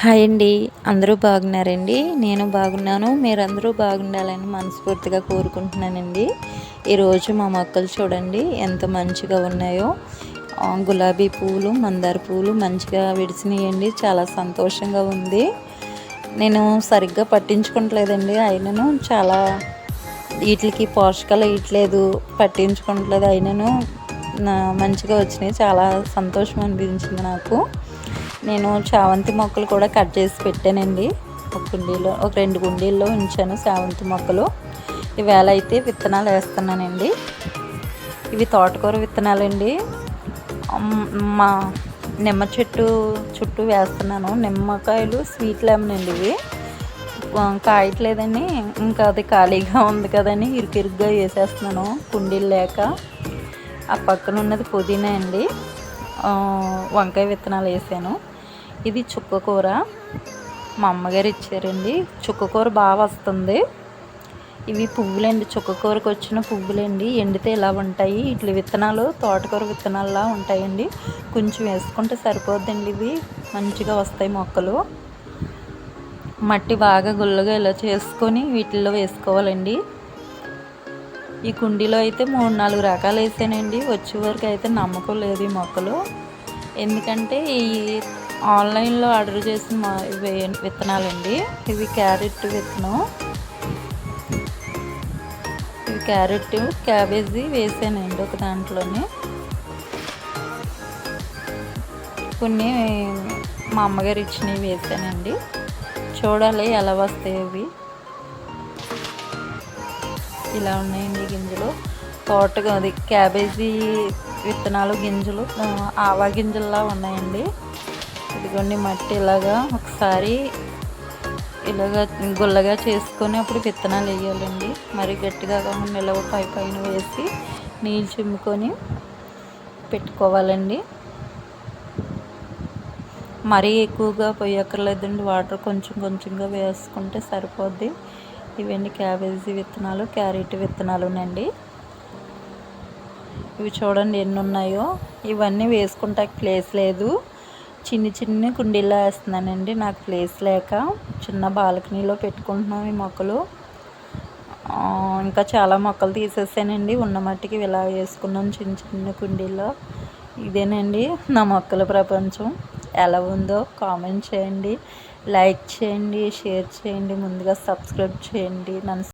Hi అండి. అందరూ బాగున్నారండి? నేను బాగున్నాను. మీరందరూ బాగుండాలని మనస్ఫూర్తిగా కోరుకుంటున్నానండి. ఈరోజు మా మొక్కలు చూడండి ఎంత మంచిగా ఉన్నాయో. గులాబీ పూలు మందార పూలు మంచిగా విడిచినాయండి చాలా సంతోషంగా ఉంది. నేను సరిగ్గా పట్టించుకోవట్లేదండి అయినను. చాలా వీటికి పోషకాలు ఇవ్వట్లేదు పట్టించుకోవట్లేదు అయినను. మంచిగా వచ్చినాయి. చాలా సంతోషం అనిపించింది నాకు. నేను చావంతి మొక్కలు కూడా కట్ చేసి పెట్టానండి. ఒక కుండీలో ఒక రెండు కుండీల్లో ఉంచాను చావంతి మొక్కలు. ఈవేళ అయితే విత్తనాలు వేస్తున్నానండి. ఇవి తోటకూర విత్తనాలండి. మా నిమ్మ చెట్టు చుట్టూ వేస్తున్నాను. నిమ్మకాయలు స్వీట్ లెమన్ అండి ఇవి. కాయట్లేదని ఇంకా అది ఖాళీగా ఉంది కదని ఇరుకిరుగ్గా వేసేస్తున్నాను. కుండీలు లేక. ఆ పక్కన ఉన్నది పుదీనా అండి. వంకాయ విత్తనాలు వేసాను. ఇది చుక్కకూర మా అమ్మగారు ఇచ్చారండి. చుక్కకూర బాగా వస్తుంది. ఇవి పువ్వులండి. చుక్కకూరకు వచ్చిన పువ్వులండి. ఎండితే ఇలా ఉంటాయి. ఇట్ల విత్తనాలు తోటకూర విత్తనాలలా ఉంటాయండి. కొంచెం వేసుకుంటే సరిపోద్దండి ఇవి. మంచిగా వస్తాయి మొక్కలు. మట్టి బాగా గుల్లగా ఇలా చేసుకొని వీటిల్లో వేసుకోవాలండి. ఈ కుండీలో అయితే మూడు నాలుగు రకాలు వేసానండి. వచ్చే వరకు అయితే నమ్మకం లేదు ఈ మొక్కలు. ఎందుకంటే ఈ ఆన్లైన్లో ఆర్డర్ చేసిన మా ఇవి విత్తనాలండి. ఇవి క్యారెట్ విత్తనం. ఇవి క్యారెట్ క్యాబేజీ వేసానండి ఒక దాంట్లోనే. కొన్ని మా అమ్మగారు ఇచ్చినవి వేసానండి. చూడాలి ఎలా వస్తాయి అవి. ఇలా ఉన్నాయండి గింజలు. తోటగా అది క్యాబేజీ విత్తనాలు గింజలు ఆవా గింజల్లా ఉన్నాయండి. ఇదిగోండి మట్టి ఇలాగా ఒకసారి ఇలాగా గుల్లగా చేసుకొని అప్పుడు విత్తనాలు వేయాలండి. మరి గట్టిగా కాకుండా ఇలాగ పై పైన వేసి నీళ్ళు చిమ్ముకొని పెట్టుకోవాలండి. మరీ ఎక్కువగా పోయక్కర్లేదండి వాటర్ కొంచెం కొంచెంగా వేసుకుంటే సరిపోద్ది. ఇవన్నీ క్యాబేజీ విత్తనాలు క్యారెట్ విత్తనాలునండి. ఇవి చూడండి ఎన్ని ఉన్నాయో ఇవన్నీ వేసుకుంటా ప్లేస్ లేదు. చిన్ని చిన్ని కుండీల్లో వేస్తున్నానండి. నాకు ప్లేస్ లేక చిన్న బాల్కనీలో పెట్టుకుంటున్నాం ఈ మొక్కలు. ఇంకా చాలా మొక్కలు తీసేసానండి. ఉన్న మట్టికి ఇలా వేసుకున్నాం చిన్న చిన్న కుండీల్లో. ఇదేనండి నా మొక్కల ప్రపంచం. ఎలా ఉందో కామెంట్ చేయండి. లైక్ చేయండి షేర్ చేయండి ముందుగా సబ్స్క్రైబ్ చేయండి. నన్ను